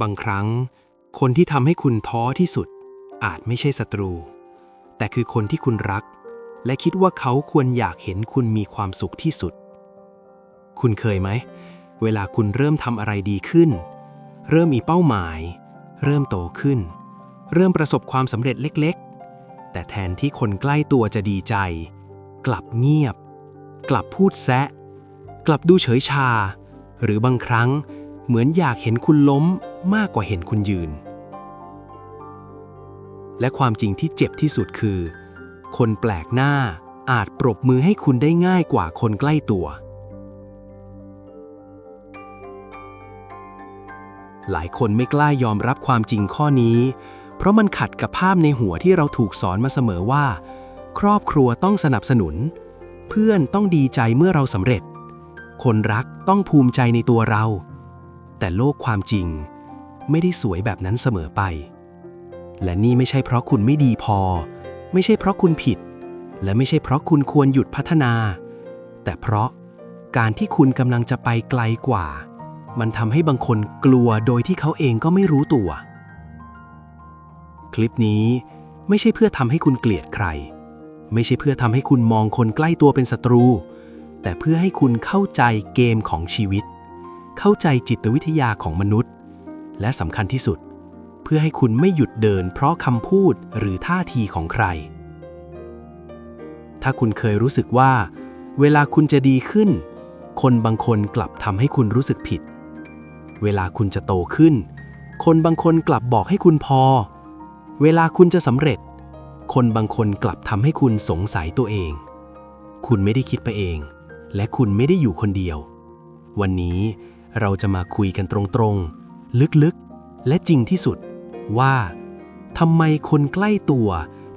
บางครั้ง คนที่ทำให้คุณท้อที่สุด อาจไม่ใช่ศัตรู แต่คือคนที่คุณรัก และคิดว่าเขาควรอยากเห็นคุณมีความสุขที่สุด คุณเคยไหม เวลาคุณเริ่มทำอะไรดีขึ้น เริ่มมีเป้าหมาย เริ่มโตขึ้น เริ่มประสบความสำเร็จเล็กๆ แต่แทนที่คนใกล้ตัวจะดีใจ กลับเงียบ กลับพูดแซะ กลับดูเฉยชา หรือบางครั้งเหมือนอยากเห็นคุณล้ม มากกว่าเห็นคุณยืน และความจริงที่เจ็บที่สุดคือ คนแปลกหน้าอาจปรบมือให้คุณได้ง่ายกว่าคนใกล้ตัว หลายคนไม่กล้ายอมรับความจริงข้อนี้ เพราะมันขัดกับภาพในหัวที่เราถูกสอนมาเสมอว่า ครอบครัวต้องสนับสนุน เพื่อนต้องดีใจเมื่อเราสำเร็จ คนรักต้องภูมิใจในตัวเรา แต่โลกความจริง ไม่ได้สวยแบบนั้นเสมอไป และนี่ไม่ใช่เพราะคุณไม่ดีพอ ไม่ใช่เพราะคุณผิด และไม่ใช่เพราะคุณควรหยุดพัฒนา แต่เพราะการที่คุณกำลังจะไปไกลกว่า มันทำให้บางคนกลัวโดยที่เขาเองก็ไม่รู้ตัว คลิปนี้ไม่ใช่เพื่อทำให้คุณเกลียดใคร ไม่ใช่เพื่อทำให้คุณมองคนใกล้ตัวเป็นศัตรู แต่เพื่อให้คุณเข้าใจเกมของชีวิต เข้าใจจิตวิทยาของมนุษย์ และสำคัญที่สุด เพื่อให้คุณไม่หยุดเดินเพราะคำพูดหรือท่าทีของใคร ถ้าคุณเคยรู้สึกว่า เวลาคุณจะดีขึ้น คนบางคนกลับทำให้คุณรู้สึกผิด เวลาคุณจะโตขึ้น คนบางคนกลับบอกให้คุณพอ เวลาคุณจะสำเร็จ คนบางคนกลับทำให้คุณสงสัยตัวเอง คุณไม่ได้คิดไปเอง และคุณไม่ได้อยู่คนเดียว วันนี้เราจะมาคุยกันตรงๆ ลึกๆ และจริงที่สุด ว่าทำไมคนใกล้ตัว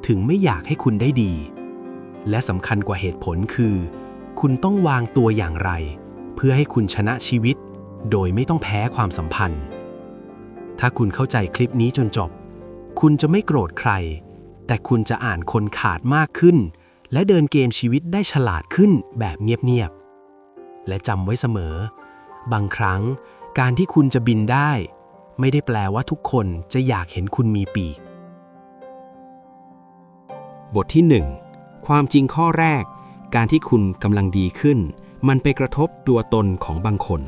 ถึงไม่อยากให้คุณได้ดี และสำคัญกว่าเหตุผลคือ คุณต้องวางตัวอย่างไร เพื่อให้คุณชนะชีวิต โดยไม่ต้องแพ้ความสัมพันธ์ ถ้าคุณเข้าใจคลิปนี้จนจบ คุณจะไม่โกรธใคร แต่คุณจะอ่านคนขาดมากขึ้น และเดินเกมชีวิตได้ฉลาดขึ้นแบบเงียบๆและจำไว้เสมอ บางครั้ง การที่คุณจะบินได้ ไม่ได้แปลว่าทุกคนจะอยากเห็นคุณมีปีก บทที่ 1 ความจริงข้อแรก การที่คุณกำลังดีขึ้น มันไปกระทบตัวตนของบางคน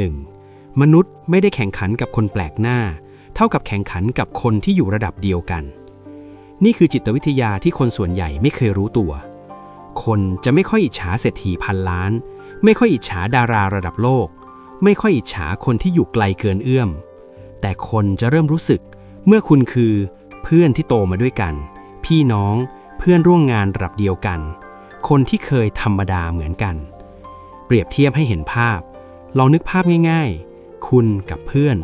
1. มนุษย์ไม่ได้แข่งขันกับคนแปลกหน้า เท่ากับแข่งขันกับคนที่อยู่ระดับเดียวกัน นี่คือจิตวิทยาที่คนส่วนใหญ่ไม่เคยรู้ตัว คนจะไม่ค่อยอิจฉาเศรษฐีพันล้าน ไม่ค่อยอิจฉาดาราระดับโลก ไม่ค่อยอิจฉาคนที่อยู่ไกลเกินเอื้อม แต่คนจะเริ่มรู้สึก เมื่อคุณคือ เพื่อนที่โตมาด้วยกัน พี่น้องเพื่อนร่วมงานระดับเดียวกัน คนที่เคยธรรมดาเหมือนกัน เปรียบเทียบให้เห็นภาพ ลองนึกภาพง่าย ๆ คุณกับเพื่อน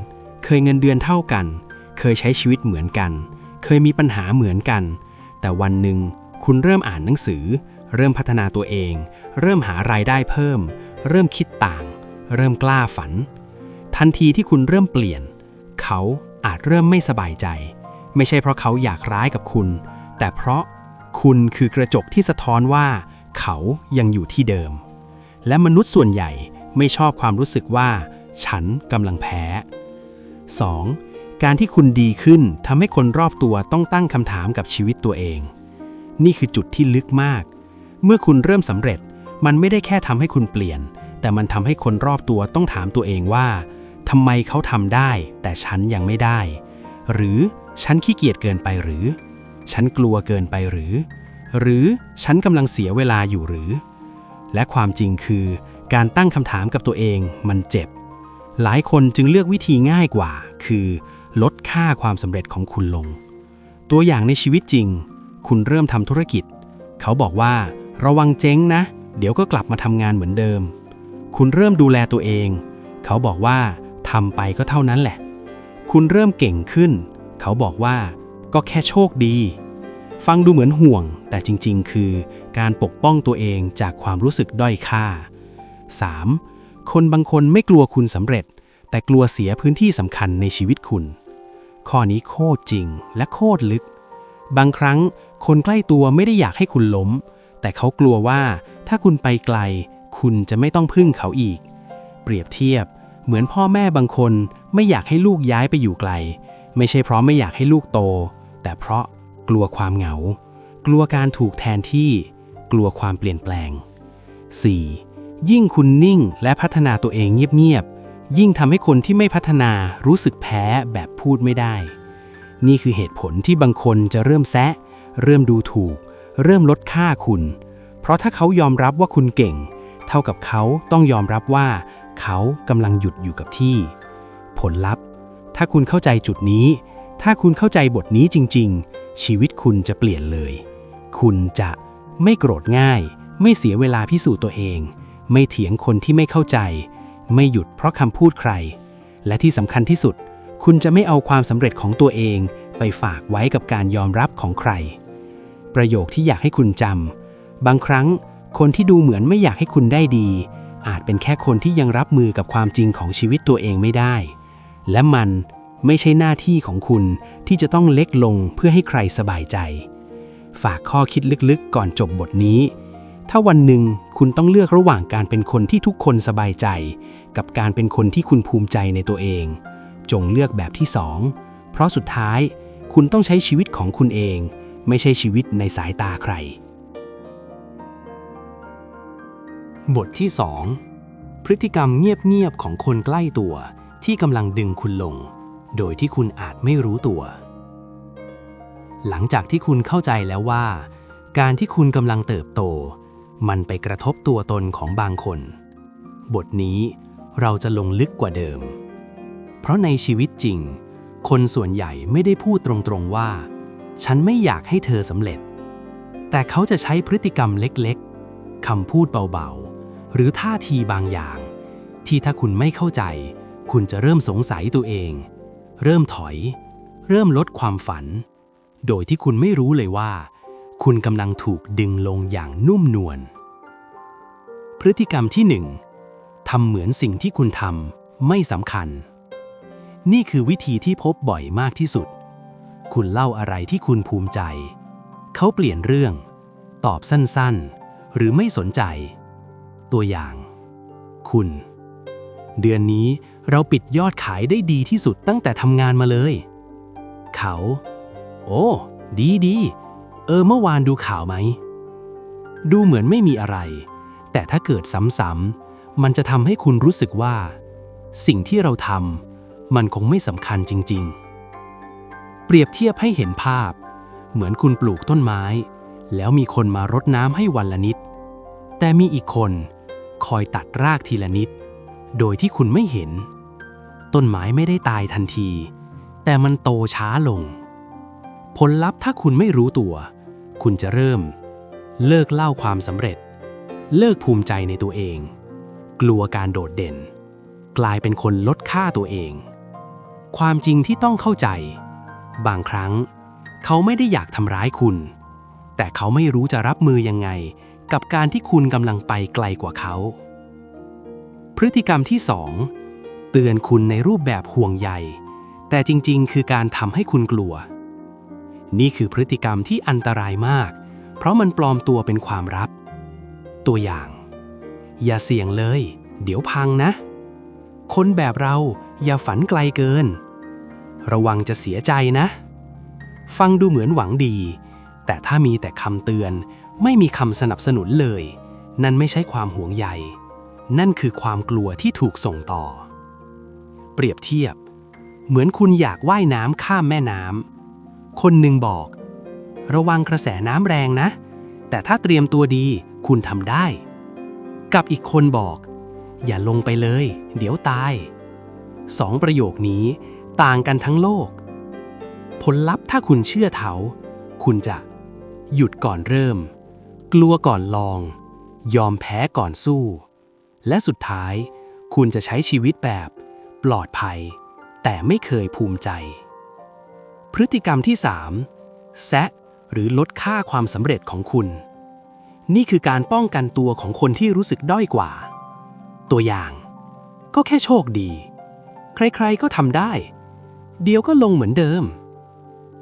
เคยเงินเดือนเท่ากัน เคยใช้ชีวิตเหมือนกัน เคยมีปัญหาเหมือนกัน แต่วันหนึ่งคุณเริ่มอ่านหนังสือ เริ่มพัฒนาตัวเอง เริ่มหารายได้เพิ่ม เริ่มคิดต่าง เริ่มกล้าฝัน ทันทีที่คุณเริ่มเปลี่ยน เขาอาจเริ่มไม่สบายใจ ไม่ใช่เพราะเขาอยากร้ายกับคุณ แต่เพราะคุณคือกระจกที่สะท้อนว่า เขายังอยู่ที่เดิม และมนุษย์ส่วนใหญ่ไม่ชอบความรู้สึกว่า ฉันกำลังแพ้ 2. การที่คุณดีขึ้นทำให้คนรอบตัวต้องตั้งคำถามกับชีวิตตัวเอง นี่คือจุดที่ลึกมาก เมื่อคุณเริ่มสำเร็จ มันไม่ได้แค่ทำให้คุณเปลี่ยน แต่มันทำให้คนรอบตัวต้องถามตัวเองว่าทำไมเขาทำได้ แต่ฉันยังไม่ได้ หรือฉันขี้เกียจเกินไปหรือ ฉันกลัวเกินไปหรือ หรือฉันกำลังเสียเวลาอยู่หรือ และความจริงคือ การตั้งคำถามกับตัวเองมันเจ็บ หลายคนจึงเลือกวิธีง่ายกว่า คือ ลดค่าความสำเร็จของคุณลง ตัวอย่างในชีวิตจริง คุณเริ่มทำธุรกิจ เขาบอกว่า ระวังเจ๊งนะ เดี๋ยวก็กลับมาทำงานเหมือนเดิม คุณเริ่มดูแลตัวเอง เขาบอกว่าทำไปก็เท่านั้นแหละ คุณเริ่มเก่งขึ้น เขาบอกว่าก็แค่โชคดี ฟังดูเหมือนห่วง แต่จริงๆ คือการปกป้องตัวเองจากความรู้สึกด้อยค่า 3. คนบางคนไม่กลัวคุณสำเร็จ แต่กลัวเสียพื้นที่สำคัญในชีวิตคุณ ข้อนี้โคตรจริงและโคตรลึก บางครั้งคนใกล้ตัวไม่ได้อยากให้คุณล้ม แต่เขากลัวว่าถ้าคุณไปไกล คุณจะไม่ต้องพึ่งเขาอีก เปรียบเทียบ เหมือนพ่อแม่บางคนไม่อยากให้ลูกย้ายไปอยู่ไกล ไม่ใช่เพราะไม่อยากให้ลูกโต แต่เพราะกลัวความเหงา กลัวการถูกแทนที่ กลัวความเปลี่ยนแปลง 4. ยิ่งคุณนิ่งและพัฒนาตัวเองเงียบๆ ยิ่งทำให้คนที่ไม่พัฒนารู้สึกแพ้แบบพูดไม่ได้ นี่คือเหตุผลที่บางคนจะเริ่มแซะ เริ่มดูถูก เริ่มลดค่าคุณ เพราะถ้าเขายอมรับว่าคุณเก่ง เท่ากับเขาต้องยอมรับว่า เขากำลังหยุดอยู่กับที่ ผลลัพธ์ ถ้าคุณเข้าใจจุดนี้ ถ้าคุณเข้าใจบทนี้จริง ๆ ชีวิตคุณจะเปลี่ยนเลย คุณจะไม่โกรธง่าย ไม่เสียเวลาพิสูจน์ตัวเอง ไม่เถียงคนที่ไม่เข้าใจ ไม่หยุดเพราะคำพูดใคร และที่สำคัญที่สุด คุณจะไม่เอาความสำเร็จของตัวเองไปฝากไว้กับการยอมรับของใคร ประโยคที่อยากให้คุณจำบางครั้ง คนที่ดูเหมือนไม่อยากให้คุณได้ดี อาจเป็นแค่คนที่ยังรับมือกับความจริงของชีวิตตัวเองไม่ได้ และมันไม่ใช่หน้าที่ของคุณที่จะต้องเล็กลงเพื่อให้ใครสบายใจ ฝากข้อคิดลึกๆ ก่อนจบบทนี้ ถ้าวันหนึ่งคุณต้องเลือกระหว่างการเป็นคนที่ทุกคนสบายใจ กับการเป็นคนที่คุณภูมิใจในตัวเอง จงเลือกแบบที่สองเพราะสุดท้ายคุณต้องใช้ชีวิตของคุณเอง ไม่ใช่ชีวิตในสายตาใคร บทที่ 2 พฤติกรรมเงียบ ๆ ของคนใกล้ตัวที่กำลังดึงคุณลง โดยที่คุณอาจไม่รู้ตัว หลังจากที่คุณเข้าใจแล้วว่า การที่คุณกำลังเติบโต มันไปกระทบตัวตนของบางคน บทนี้เราจะลงลึกกว่าเดิม เพราะในชีวิตจริง คนส่วนใหญ่ไม่ได้พูดตรงๆว่า ฉันไม่อยากให้เธอสำเร็จ แต่เขาจะใช้พฤติกรรมเล็กๆคำพูดเบาๆ หรือท่าทีบางอย่าง ที่ถ้าคุณไม่เข้าใจ คุณจะเริ่มสงสัยตัวเอง เริ่มถอย เริ่มลดความฝัน โดยที่คุณไม่รู้เลยว่า คุณกำลังถูกดึงลงอย่างนุ่มนวลพฤติกรรมที่หนึ่งทำเหมือนสิ่งที่คุณทำไม่สำคัญ นี่คือวิธีที่พบบ่อยมากที่สุด คุณเล่าอะไรที่คุณภูมิใจ เขาเปลี่ยนเรื่อง ตอบสั้นๆ หรือไม่สนใจ ตัวอย่าง คุณ เดือนนี้เราปิดยอดขายได้ดีที่สุดตั้งแต่ทำงานมาเลย เขา โอ้ ดีดี เออ เมื่อวานดูข่าวไหม ดูเหมือนไม่มีอะไร แต่ถ้าเกิดซ้ำๆ มันจะทำให้คุณรู้สึกว่า สิ่งที่เราทำมันคงไม่สำคัญจริง ๆ เปรียบเทียบให้เห็นภาพ เหมือนคุณปลูกต้นไม้ แล้วมีคนมารดน้ำให้วันละนิด แต่มีอีกคน คอยตัดรากทีละนิด โดยที่คุณไม่เห็น ต้นไม้ไม่ได้ตายทันที แต่มันโตช้าลง ผลลัพธ์ถ้าคุณไม่รู้ตัว คุณจะเริ่ม เลิกเล่าความสำเร็จ เลิกภูมิใจในตัวเอง กลัวการโดดเด่น กลายเป็นคนลดค่าตัวเอง ความจริงที่ต้องเข้าใจ บางครั้ง เขาไม่ได้อยากทำร้ายคุณ แต่เขาไม่รู้จะรับมือยังไง กับการที่คุณกำลังไปไกลกว่าเขา พฤติกรรมที่สองเตือนคุณในรูปแบบห่วงใย แต่จริงๆ คือการทำให้คุณกลัว นี่คือพฤติกรรมที่อันตรายมาก เพราะมันปลอมตัวเป็นความลับ ตัวอย่าง อย่าเสี่ยงเลย เดี๋ยวพังนะ คนแบบเราอย่าฝันไกลเกิน ระวังจะเสียใจนะ ฟังดูเหมือนหวังดี แต่ถ้ามีแต่คำเตือน ไม่มีคำสนับสนุนเลย นั่นไม่ใช่ความห่วงใย นั่นคือความกลัวที่ถูกส่งต่อ เปรียบเทียบ เหมือนคุณอยากว่ายน้ำข้ามแม่น้ำ คนหนึ่งบอก ระวังกระแสน้ำแรงนะ แต่ถ้าเตรียมตัวดีคุณทำได้ กับอีกคนบอก อย่าลงไปเลย เดี๋ยวตาย สองประโยคนี้ต่างกันทั้งโลก ผลลัพธ์ถ้าคุณเชื่อเขา คุณจะหยุดก่อนเริ่ม กลัวก่อนลอง ยอมแพ้ก่อนสู้ และสุดท้าย คุณจะใช้ชีวิตแบบ ปลอดภัย แต่ไม่เคยภูมิใจ พฤติกรรมที่ 3 แซะหรือลดค่าความสำเร็จของคุณ นี่คือการป้องกันตัวของคนที่รู้สึกด้อยกว่า ตัวอย่าง ก็แค่โชคดี ใครๆก็ทำได้ เดียวก็ลงเหมือนเดิม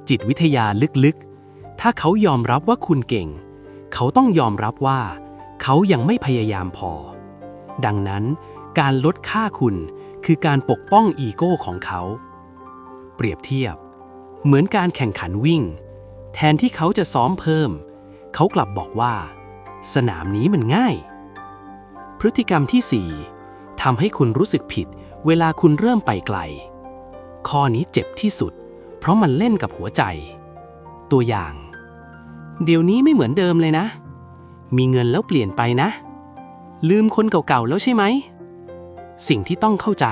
จิตวิทยาลึกๆ ถ้าเขายอมรับว่าคุณเก่ง เขาต้องยอมรับว่า เขายังไม่พยายามพอ ดังนั้น การลดค่าคุณคือการปกป้องอีโก้ของเขา เปรียบเทียบ เหมือนการแข่งขันวิ่ง แทนที่เขาจะซ้อมเพิ่ม เขากลับบอกว่า สนามนี้มันง่าย พฤติกรรมที่ 4ทำให้คุณรู้สึกผิด เวลาคุณเริ่มไปไกล ข้อนี้เจ็บที่สุด เพราะมันเล่นกับหัวใจ ตัวอย่าง เดี๋ยวนี้ไม่เหมือนเดิมเลยนะ มีเงินแล้วเปลี่ยนไปนะ ลืมคนเก่าๆแล้วใช่ไหม สิ่งที่ต้องเข้าใจ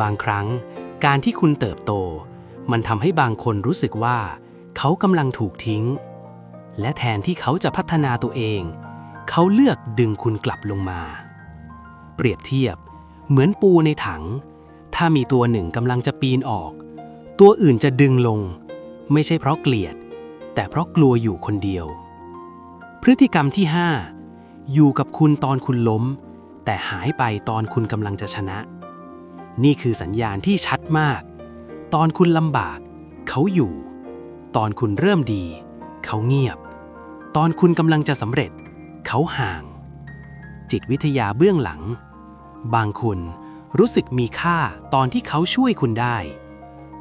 บางครั้งการที่คุณเติบโต มันทำให้บางคนรู้สึกว่า เขากำลังถูกทิ้ง และแทนที่เขาจะพัฒนาตัวเอง เขาเลือกดึงคุณกลับลงมา เปรียบเทียบ เหมือนปูในถัง ถ้ามีตัวหนึ่งกำลังจะปีนออก ตัวอื่นจะดึงลง ไม่ใช่เพราะเกลียด แต่เพราะกลัวอยู่คนเดียว พฤติกรรมที่ 5 อยู่กับคุณตอนคุณล้ม แต่หายไปตอนคุณกำลังจะชนะ นี่คือสัญญาณที่ชัดมาก ตอนคุณลำบาก เขาอยู่ ตอนคุณเริ่มดี เขาเงียบ ตอนคุณกำลังจะสำเร็จ เขาห่าง จิตวิทยาเบื้องหลัง บางคนรู้สึกมีค่าตอนที่เขาช่วยคุณได้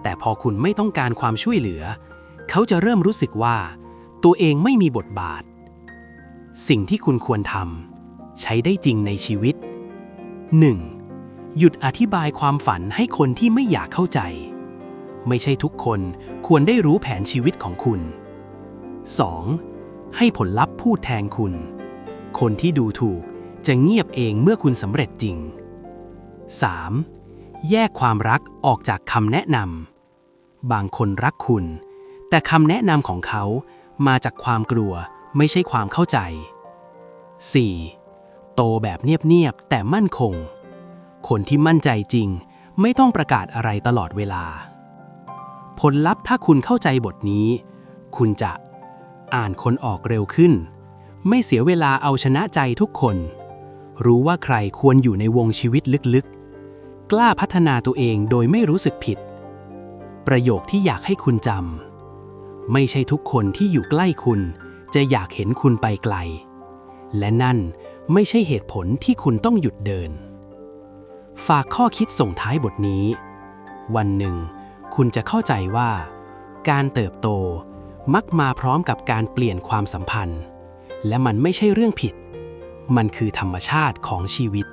แต่พอคุณไม่ต้องการความช่วยเหลือเขาจะเริ่มรู้สึกว่า ตัวเองไม่มีบทบาท สิ่งที่คุณควรทำใช้ได้จริงในชีวิต 1. หยุดอธิบายความฝันให้คนที่ไม่อยากเข้าใจ ไม่ใช่ทุกคนควรได้รู้แผนชีวิตของคุณ 2. ให้ผลลัพธ์พูดแทนคุณ คนที่ดูถูกจะเงียบเองเมื่อคุณสำเร็จจริง 3. แยกความรักออกจากคำแนะนำ บางคนรักคุณ แต่คำแนะนำของเขามาจากความกลัวไม่ใช่ความเข้าใจ 4. โตแบบเงียบๆแต่มั่นคง คนที่มั่นใจจริง ไม่ต้องประกาศอะไรตลอดเวลา ผลลัพธ์ถ้าคุณเข้าใจบทนี้ คุณจะอ่านคนออกเร็วขึ้น ไม่เสียเวลาเอาชนะใจทุกคน รู้ว่าใครควรอยู่ในวงชีวิตลึกๆ กล้าพัฒนาตัวเองโดยไม่รู้สึกผิด ประโยคที่อยากให้คุณจำ ไม่ใช่ทุกคนที่อยู่ใกล้คุณ จะอยากเห็นคุณไปไกล และนั่นไม่ใช่เหตุผลที่คุณต้องหยุดเดิน ฝากข้อคิดส่งท้ายบทนี้ วันหนึ่ง คุณจะเข้าใจว่า การเติบโตมักมาพร้อมกับการเปลี่ยนความสัมพันธ์ และมันไม่ใช่เรื่องผิด มันคือธรรมชาติของชีวิต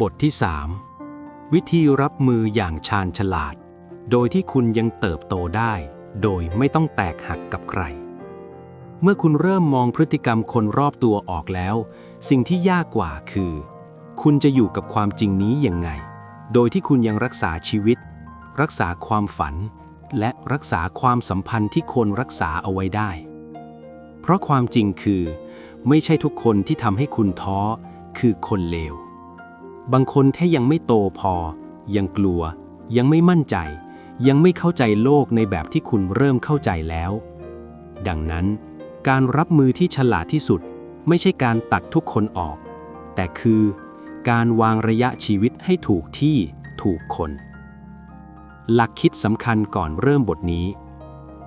บทที่ 3 วิธีรับมืออย่างชาญฉลาด โดยที่คุณยังเติบโตได้ โดยไม่ต้องแตกหักกับใคร เมื่อคุณเริ่มมองพฤติกรรมคนรอบตัวออกแล้ว สิ่งที่ยากกว่าคือ คุณจะอยู่กับความจริงนี้ยังไง โดยที่คุณยังรักษาชีวิต รักษาความฝัน และรักษาความสัมพันธ์ที่คนรักษาเอาไว้ได้ เพราะความจริงคือ ไม่ใช่ทุกคนที่ทำให้คุณท้อ คือคนเลว บางคนแค่ยังไม่โตพอ ยังกลัว ยังไม่มั่นใจ ยังไม่เข้าใจโลกในแบบที่คุณเริ่มเข้าใจแล้ว ดังนั้น การรับมือที่ฉลาดที่สุด ไม่ใช่การตัดทุกคนออก แต่คือ การวางระยะชีวิตให้ถูกที่ถูกคน หลักคิดสำคัญก่อนเริ่มบทนี้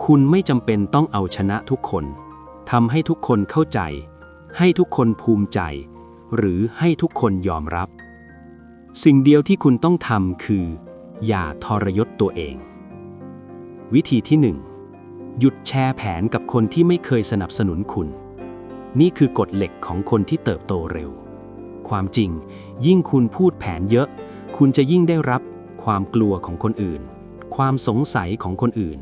คุณไม่จำเป็นต้องเอาชนะทุกคนทำให้ทุกคนเข้าใจ ให้ทุกคนภูมิใจ หรือให้ทุกคนยอมรับ สิ่งเดียวที่คุณต้องทำคือ อย่าทรยศตัวเอง วิธีที่ 1 หยุดแชร์แผนกับคนที่ไม่เคยสนับสนุนคุณ นี่คือกฎเหล็กของคนที่เติบโตเร็ว ความจริง ยิ่งคุณพูดแผนเยอะ คุณจะยิ่งได้รับ ความกลัวของคนอื่น ความสงสัยของคนอื่น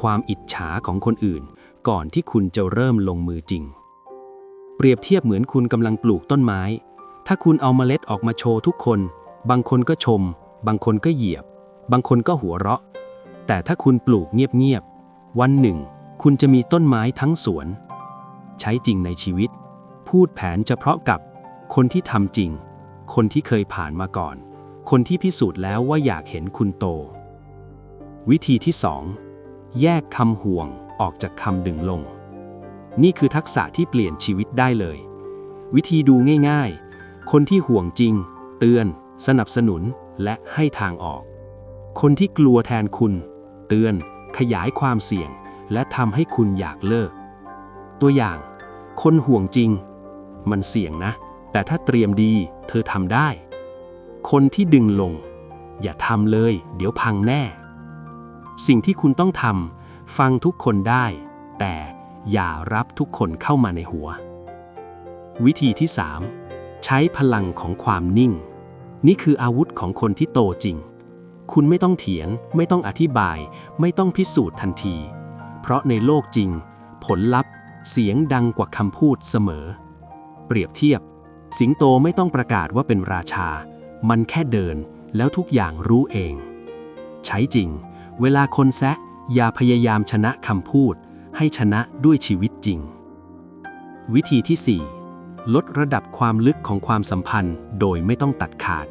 ความอิจฉาของคนอื่น ก่อนที่คุณจะเริ่มลงมือจริง เปรียบเทียบเหมือนคุณกำลังปลูกต้นไม้ ถ้าคุณเอาเมล็ดออกมาโชว์ทุกคน บางคนก็ชม บางคนก็เหยียบ บางคนก็หัวเราะ แต่ถ้าคุณปลูกเงียบๆ วันหนึ่ง คุณจะมีต้นไม้ทั้งสวน ใช้จริงในชีวิต พูดแผนเฉพาะกับ คนที่ทำจริง คนที่เคยผ่านมาก่อน คนที่พิสูจน์แล้วว่าอยากเห็นคุณโต วิธีที่ 2 แยกคำห่วงออกจากคำดึงลง นี่คือทักษะที่เปลี่ยนชีวิตได้เลย วิธีดูง่ายๆ คนที่ห่วงจริง เตือน สนับสนุนและให้ทางออก คนที่กลัวแทนคุณ เตือน ขยายความเสี่ยง และทำให้คุณอยากเลิก ตัวอย่าง คนห่วงจริง มันเสี่ยงนะ แต่ถ้าเตรียมดีเธอทำได้ คนที่ดึงลง อย่าทำเลย เดี๋ยวพังแน่ สิ่งที่คุณต้องทำฟังทุกคนได้ แต่อย่ารับทุกคนเข้ามาในหัว วิธีที่ 3 ใช้พลังของความนิ่ง นี่คืออาวุธของคนที่โตจริง คุณไม่ต้องเถียง ไม่ต้องอธิบาย ไม่ต้องพิสูจน์ทันที เพราะในโลกจริง ผลลัพธ์ เสียงดังกว่าคำพูดเสมอ เปรียบเทียบ สิงโตไม่ต้องประกาศว่าเป็นราชา มันแค่เดินแล้วทุกอย่างรู้เอง ใช้จริง เวลาคนแซะอย่าพยายามชนะคำพูด ให้ชนะด้วยชีวิตจริง วิธีที่ 4 ลดระดับความลึกของความสัมพันธ์โดยไม่ต้องตัดขาด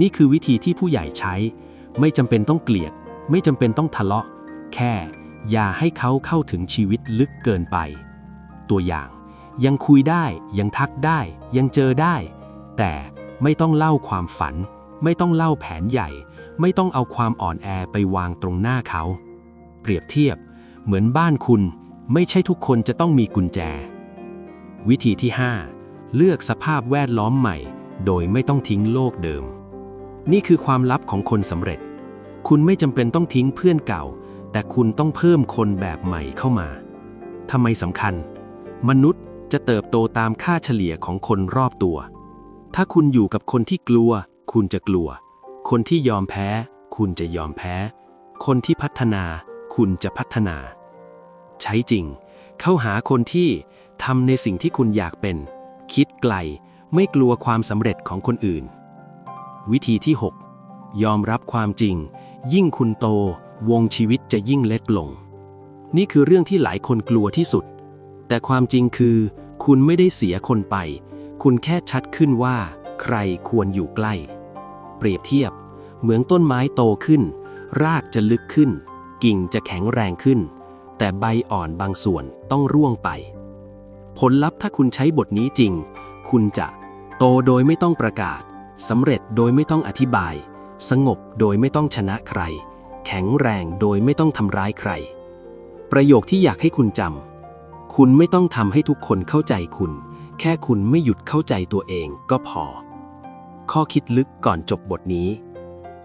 นี่คือวิธีที่ผู้ใหญ่ใช้ ไม่จำเป็นต้องเกลียด ไม่จำเป็นต้องทะเลาะ แค่อย่าให้เขาเข้าถึงชีวิตลึกเกินไป ตัวอย่าง ยังคุยได้ยังทักได้ ยังเจอได้ แต่ไม่ต้องเล่าความฝัน ไม่ต้องเล่าแผนใหญ่ ไม่ต้องเอาความอ่อนแอไปวางตรงหน้าเขา เปรียบเทียบ เหมือนบ้านคุณ ไม่ใช่ทุกคนจะต้องมีกุญแจ วิธีที่ 5 เลือกสภาพแวดล้อมใหม่ โดยไม่ต้องทิ้งโลกเดิม นี่คือความลับของคนสำเร็จ คุณไม่จำเป็นต้องทิ้งเพื่อนเก่า แต่คุณต้องเพิ่มคนแบบใหม่เข้ามาทำไมสำคัญ มนุษย์จะเติบโตตามค่าเฉลี่ยของคนรอบตัว ถ้าคุณอยู่กับคนที่กลัว คุณจะกลัว คนที่ยอมแพ้ คุณจะยอมแพ้ คนที่พัฒนา คุณจะพัฒนา ใช้จริง เข้าหาคนที่ทำในสิ่งที่คุณอยากเป็น คิดไกล ไม่กลัวความสำเร็จของคนอื่น วิธีที่ 6 ยอมรับความจริง ยิ่งคุณโต วงชีวิตจะยิ่งเล็กลง นี่คือเรื่องที่หลายคนกลัวที่สุด แต่ความจริงคือ คุณไม่ได้เสียคนไป คุณแค่ชัดขึ้นว่า ใครควรอยู่ใกล้ เปรียบเทียบ เหมือนต้นไม้โตขึ้น รากจะลึกขึ้น กิ่งจะแข็งแรงขึ้น แต่ใบอ่อนบางส่วนต้องร่วงไป ผลลัพธ์ถ้าคุณใช้บทนี้จริง คุณจะโตโดยไม่ต้องประกาศ สำเร็จโดยไม่ต้องอธิบาย สงบโดยไม่ต้องชนะใคร แข็งแรงโดยไม่ต้องทำร้ายใคร ประโยคที่อยากให้คุณจำคุณไม่ต้องทำให้ทุกคนเข้าใจคุณ แค่คุณไม่หยุดเข้าใจตัวเองก็พอ ข้อคิดลึกก่อนจบบทนี้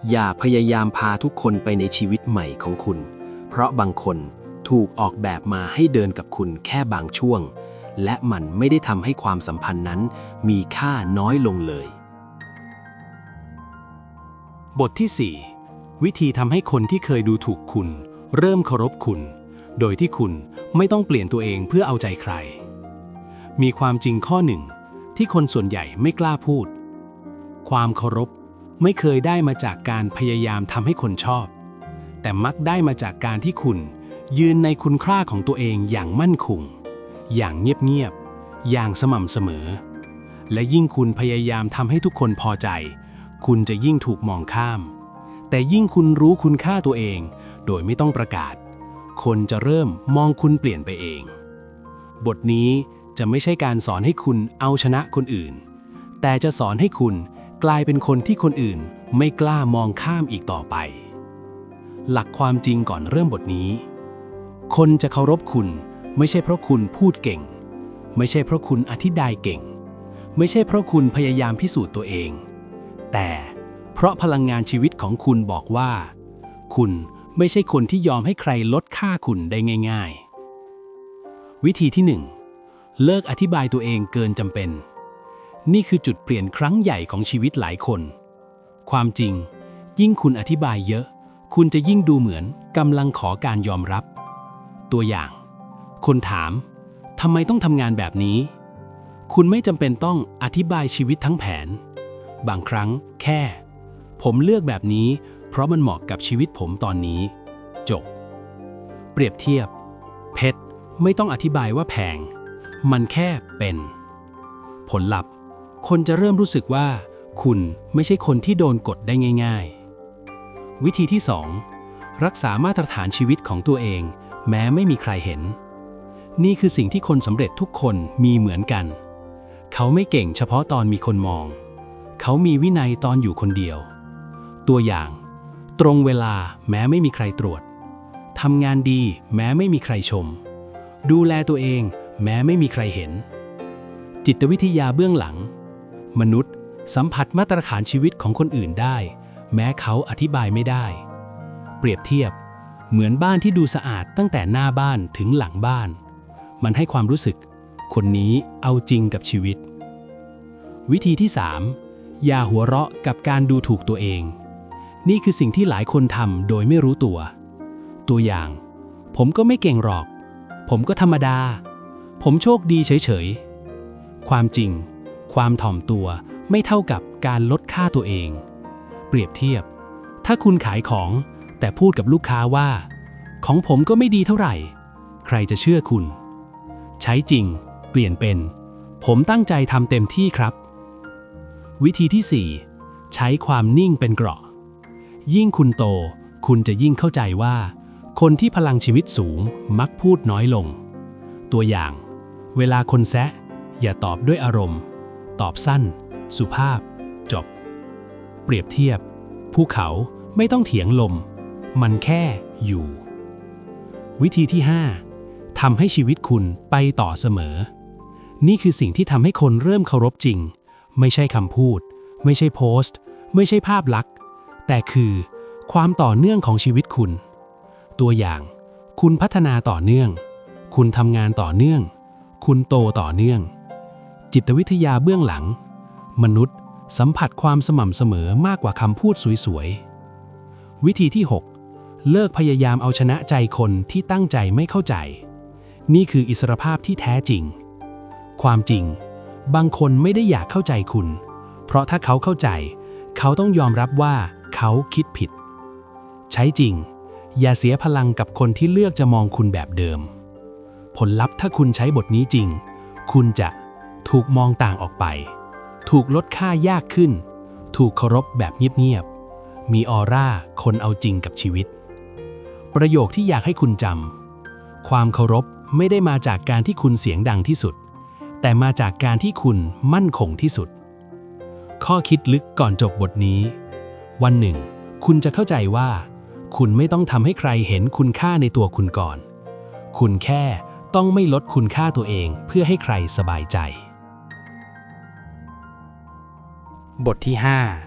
อย่าพยายามพาทุกคนไปในชีวิตใหม่ของคุณ เพราะบางคนถูกออกแบบมาให้เดินกับคุณแค่บางช่วง และมันไม่ได้ทำให้ความสัมพันธ์นั้นมีค่าน้อยลงเลย บทที่ 4 วิธีทำให้คนที่เคยดูถูกคุณ เริ่มเคารพคุณ โดยที่คุณไม่ต้องเปลี่ยนตัวเองเพื่อเอาใจใคร มีความจริงข้อหนึ่ง ที่คนส่วนใหญ่ไม่กล้าพูด ความเคารพไม่เคยได้มาจากการพยายามทำให้คนชอบ แต่มักได้มาจากการที่คุณ ยืนในคุณค่าของตัวเองอย่างมั่นคง อย่างเงียบๆ อย่างสม่ำเสมอ และยิ่งคุณพยายามทำให้ทุกคนพอใจ คุณจะยิ่งถูกมองข้าม แต่ยิ่งคุณรู้คุณค่าตัวเอง โดยไม่ต้องประกาศ คนจะเริ่มมองคุณเปลี่ยนไปเอง บทนี้จะไม่ใช่การสอนให้คุณเอาชนะคนอื่น แต่จะสอนให้คุณกลายเป็นคนที่คนอื่นไม่กล้ามองข้ามอีกต่อไป หลักความจริงก่อนเริ่มบทนี้ คนจะเคารพคุณไม่ใช่เพราะคุณพูดเก่ง ไม่ใช่เพราะคุณอธิบายเก่ง ไม่ใช่เพราะคุณพยายามพิสูจน์ตัวเอง แต่เพราะพลังงานชีวิตของคุณบอกว่า คุณไม่ใช่คนที่ยอมให้ใครลดค่าคุณได้ง่าย ๆ วิธีที่ 1 เลิกอธิบายตัวเองเกินจำเป็น นี่คือจุดเปลี่ยนครั้งใหญ่ของชีวิตหลายคน ความจริง ยิ่งคุณอธิบายเยอะ คุณจะยิ่งดูเหมือนกำลังขอการยอมรับ ตัวอย่าง คนถามทำไมต้องทำงานแบบนี้ คุณไม่จำเป็นต้องอธิบายชีวิตทั้งแผน บางครั้งแค่ ผมเลือกแบบนี้ เพราะมันเหมาะกับชีวิตผมตอนนี้ จบ เปรียบเทียบ เพชรไม่ต้องอธิบายว่าแพง มันแค่เป็น ผลลัพธ์ คนจะเริ่มรู้สึกว่า คุณไม่ใช่คนที่โดนกดได้ง่าย ๆ วิธีที่ 2 รักษามาตรฐานชีวิตของตัวเอง แม้ไม่มีใครเห็น นี่คือสิ่งที่คนสำเร็จทุกคนมีเหมือนกัน เขาไม่เก่งเฉพาะตอนมีคนมอง เขามีวินัยตอนอยู่คนเดียว ตัวอย่าง ตรงเวลาแม้ไม่มีใครตรวจทำงานดีแม้ไม่มีใครชม ดูแลตัวเองแม้ไม่มีใครเห็น จิตวิทยาเบื้องหลัง มนุษย์สัมผัสมาตรฐานชีวิตของคนอื่นได้ แม้เขาอธิบายไม่ได้ เปรียบเทียบ เหมือนบ้านที่ดูสะอาดตั้งแต่หน้าบ้านถึงหลังบ้าน มันให้ความรู้สึก คนนี้เอาจริงกับชีวิต วิธีที่ 3 อย่าหัวเราะกับการดูถูกตัวเอง นี่คือสิ่งที่หลายคนทำโดยไม่รู้ตัว ตัวอย่าง ผมก็ไม่เก่งหรอก ผมก็ธรรมดา ผมโชคดีเฉยๆ ความจริง ความถ่อมตัวไม่เท่ากับการลดค่าตัวเอง เปรียบเทียบ ถ้าคุณขายของ แต่พูดกับลูกค้าว่า ของผมก็ไม่ดีเท่าไหร่ ใครจะเชื่อคุณ ใช้จริง เปลี่ยนเป็น ผมตั้งใจทำเต็มที่ครับ วิธีที่ 4 ใช้ความนิ่งเป็นเกราะ ยิ่งคุณโต คุณจะยิ่งเข้าใจว่า คนที่พลังชีวิตสูงมักพูดน้อยลง ตัวอย่าง เวลาคนแซะ อย่าตอบด้วยอารมณ์ ตอบสั้น สุภาพ จบ เปรียบเทียบ ภูเขาไม่ต้องเถียงลม มันแค่อยู่ วิธีที่ 5ทำให้ชีวิตคุณไปต่อเสมอ นี่คือสิ่งที่ทำให้คนเริ่มเคารพจริง ไม่ใช่คำพูด ไม่ใช่โพสต์ ไม่ใช่ภาพลักษณ์ แต่คือ ความต่อเนื่องของชีวิตคุณ ตัวอย่าง คุณพัฒนาต่อเนื่อง คุณทำงานต่อเนื่อง คุณโตต่อเนื่อง จิตวิทยาเบื้องหลัง มนุษย์ สัมผัสความสม่ำเสมอมากกว่าคำพูดสวยๆ วิธีที่ 6 เลิกพยายามเอาชนะใจคนที่ตั้งใจไม่เข้าใจ นี่คืออิสรภาพที่แท้จริง ความจริง บางคนไม่ได้อยากเข้าใจคุณ เพราะถ้าเขาเข้าใจ เขาต้องยอมรับว่าเขาคิดผิด ใช้จริง อย่าเสียพลังกับคนที่เลือกจะมองคุณแบบเดิม ผลลัพธ์ถ้าคุณใช้บทนี้จริง คุณจะถูกมองต่างออกไป ถูกลดค่ายากขึ้น ถูกเคารพแบบเงียบๆ มีออร่าคนเอาจริงกับชีวิต ประโยคที่อยากให้คุณจำความเคารพไม่ได้มาจากการที่คุณเสียงดังที่สุด แต่มาจากการที่คุณมั่นคงที่สุด ข้อคิดลึกก่อนจบบทนี้ วันหนึ่ง คุณจะเข้าใจว่า คุณไม่ต้องทำให้ใครเห็นคุณค่าในตัวคุณก่อน คุณแค่ต้องไม่ลดคุณค่าตัวเองเพื่อให้ใครสบายใจ บทที่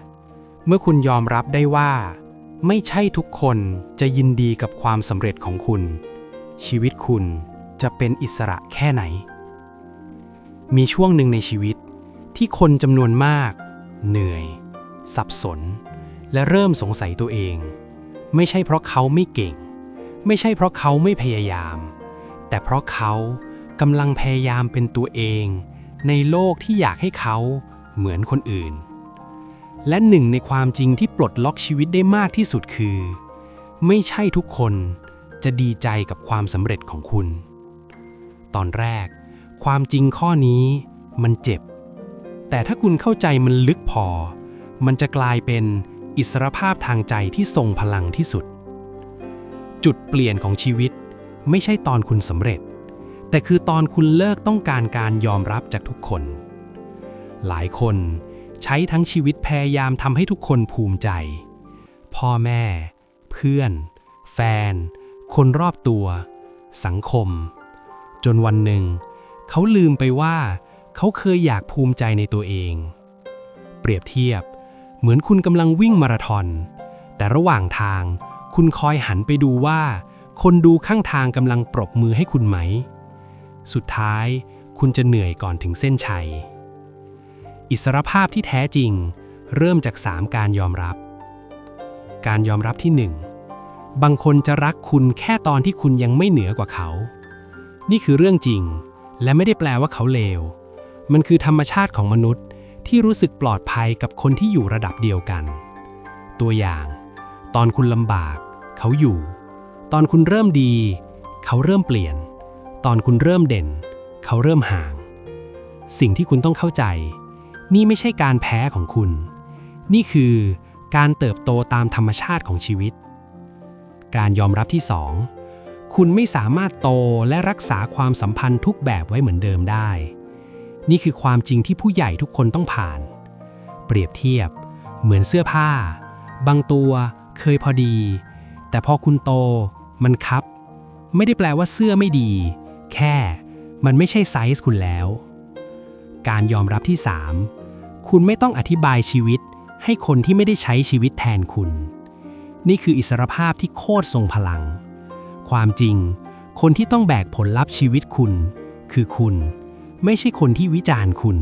5 เมื่อคุณยอมรับได้ว่า ไม่ใช่ทุกคนจะยินดีกับความสำเร็จของคุณ ชีวิตคุณจะเป็นอิสระแค่ไหน มีช่วงหนึ่งในชีวิต ที่คนจำนวนมาก เหนื่อย สับสน และเริ่มสงสัยตัวเอง ไม่ใช่เพราะเขาไม่เก่ง ไม่ใช่เพราะเขาไม่พยายาม แต่เพราะเขากำลังพยายามเป็นตัวเอง ในโลกที่อยากให้เขาเหมือนคนอื่น และหนึ่งในความจริงที่ปลดล็อกชีวิตได้มากที่สุดคือ ไม่ใช่ทุกคนจะดีใจกับความสำเร็จของคุณ ตอนแรก ความจริงข้อนี้มันเจ็บ แต่ถ้าคุณเข้าใจมันลึกพอ มันจะกลายเป็นอิสรภาพทางใจที่ทรงพลังที่สุด จุดเปลี่ยนของชีวิตไม่ใช่ตอนคุณสำเร็จ แต่คือตอนคุณเลิกต้องการการยอมรับจากทุกคน หลายคนใช้ทั้งชีวิตพยายามทำให้ทุกคนภูมิใจ พ่อแม่ เพื่อน แฟน คนรอบตัว สังคม จนวันหนึ่ง เขาลืมไปว่า เขาเคยอยากภูมิใจในตัวเอง เปรียบเทียบ เหมือนคุณกำลังวิ่งมาราธอน แต่ระหว่างทาง คุณคอยหันไปดูว่า คนดูข้างทางกำลังปรบมือให้คุณไหม สุดท้ายคุณจะเหนื่อยก่อนถึงเส้นชัย อิสรภาพที่แท้จริง เริ่มจาก 3 การยอมรับ การยอมรับที่ 1 บางคนจะรักคุณแค่ตอนที่คุณยังไม่เหนือกว่าเขา นี่คือเรื่องจริง และไม่ได้แปลว่าเขาเลว มันคือธรรมชาติของมนุษย์ที่รู้สึกปลอดภัยกับคนที่อยู่ระดับเดียวกัน ตัวอย่าง ตอนคุณลำบาก เขาอยู่ ตอนคุณเริ่มดี เขาเริ่มเปลี่ยน ตอนคุณเริ่มเด่น เขาเริ่มห่าง สิ่งที่คุณต้องเข้าใจ นี่ไม่ใช่การแพ้ของคุณ นี่คือการเติบโตตามธรรมชาติของชีวิต การยอมรับที่สอง คุณไม่สามารถโตและรักษาความสัมพันธ์ทุกแบบไว้เหมือนเดิมได้ นี่คือความจริงที่ผู้ใหญ่ทุกคนต้องผ่าน เปรียบเทียบ เหมือนเสื้อผ้า บางตัวเคยพอดี แต่พอคุณโต มันคับ ไม่ได้แปลว่าเสื้อไม่ดี แค่ มันไม่ใช่ไซส์คุณแล้ว การยอมรับที่ 3 คุณไม่ต้องอธิบายชีวิต ให้คนที่ไม่ได้ใช้ชีวิตแทนคุณ นี่คืออิสรภาพที่โคตรทรงพลัง ความจริง คนที่ต้องแบกผลลัพธ์ชีวิตคุณ คือคุณ ไม่ใช่คนที่วิจารณ์คุณ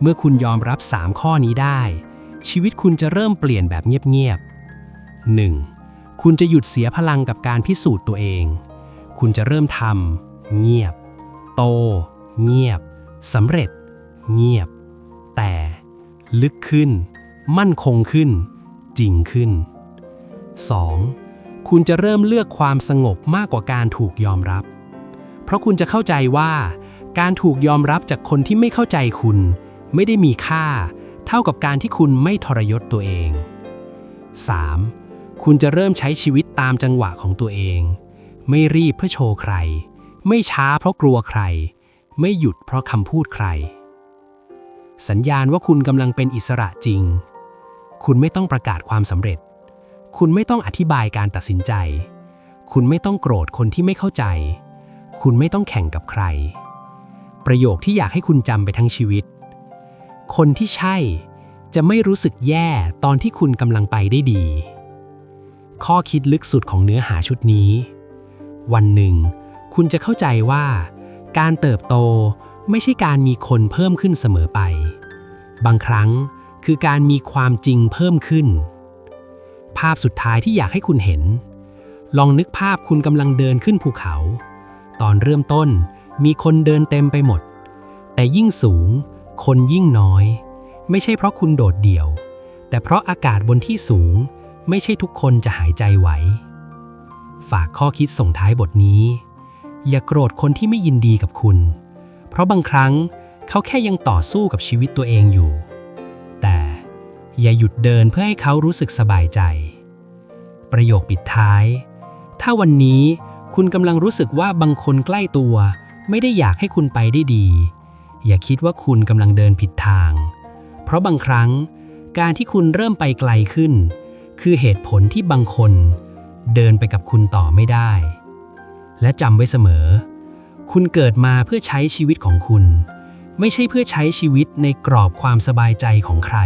เมื่อคุณยอมรับ 3 ข้อนี้ได้ ชีวิตคุณจะเริ่มเปลี่ยนแบบเงียบๆ 1. คุณจะหยุดเสียพลังกับการพิสูจน์ตัวเอง คุณจะเริ่มทำเงียบ โต เงียบสำเร็จ เงียบ แต่ ลึกขึ้น มั่นคงขึ้น จริงขึ้น 2. คุณจะเริ่มเลือกความสงบมากกว่าการถูกยอมรับ เพราะคุณจะเข้าใจว่า การถูกยอมรับจากคนที่ไม่เข้าใจคุณ ไม่ได้มีค่า เท่ากับการที่คุณไม่ทรยศตัวเอง 3. คุณจะเริ่มใช้ชีวิตตามจังหวะของตัวเอง ไม่รีบเพื่อโชว์ใคร ไม่ช้าเพราะกลัวใคร ไม่หยุดเพราะคำพูดใคร สัญญาณว่าคุณกำลังเป็นอิสระจริง คุณไม่ต้องประกาศความสำเร็จ คุณไม่ต้องอธิบายการตัดสินใจ คุณไม่ต้องโกรธคนที่ไม่เข้าใจ คุณไม่ต้องแข่งกับใคร ประโยคที่อยากให้คุณจำไปทั้งชีวิต คนที่ใช่จะไม่รู้สึกแย่ตอนที่คุณกำลังไปได้ดี ข้อคิดลึกสุดของเนื้อหาชุดนี้ วันหนึ่ง คุณจะเข้าใจว่า การเติบโตไม่ใช่การมีคนเพิ่มขึ้นเสมอไป บางครั้งคือการมีความจริงเพิ่มขึ้น ภาพสุดท้ายที่อยากให้คุณเห็น ลองนึกภาพคุณกำลังเดินขึ้นภูเขา ตอนเริ่มต้นมีคนเดินเต็มไปหมด แต่ยิ่งสูง คนยิ่งน้อย ไม่ใช่เพราะคุณโดดเดี่ยว แต่เพราะอากาศบนที่สูง ไม่ใช่ทุกคนจะหายใจไหว ฝากข้อคิดส่งท้ายบทนี้ อย่าโกรธคนที่ไม่ยินดีกับคุณ เพราะบางครั้งเขาแค่ยังต่อสู้กับชีวิตตัวเองอยู่ แต่อย่าหยุดเดินเพื่อให้เขารู้สึกสบายใจ ประโยคปิดท้าย ถ้าวันนี้คุณกำลังรู้สึกว่าบางคนใกล้ตัว ไม่ได้อยากให้คุณไปได้ดี อย่าคิดว่าคุณกำลังเดินผิดทาง เพราะบางครั้ง การที่คุณเริ่มไปไกลขึ้น คือเหตุผลที่บางคน เดินไปกับคุณต่อไม่ได้ และจำไว้เสมอ คุณเกิดมาเพื่อใช้ชีวิตของคุณ ไม่ใช่เพื่อใช้ชีวิตในกรอบความสบายใจของใคร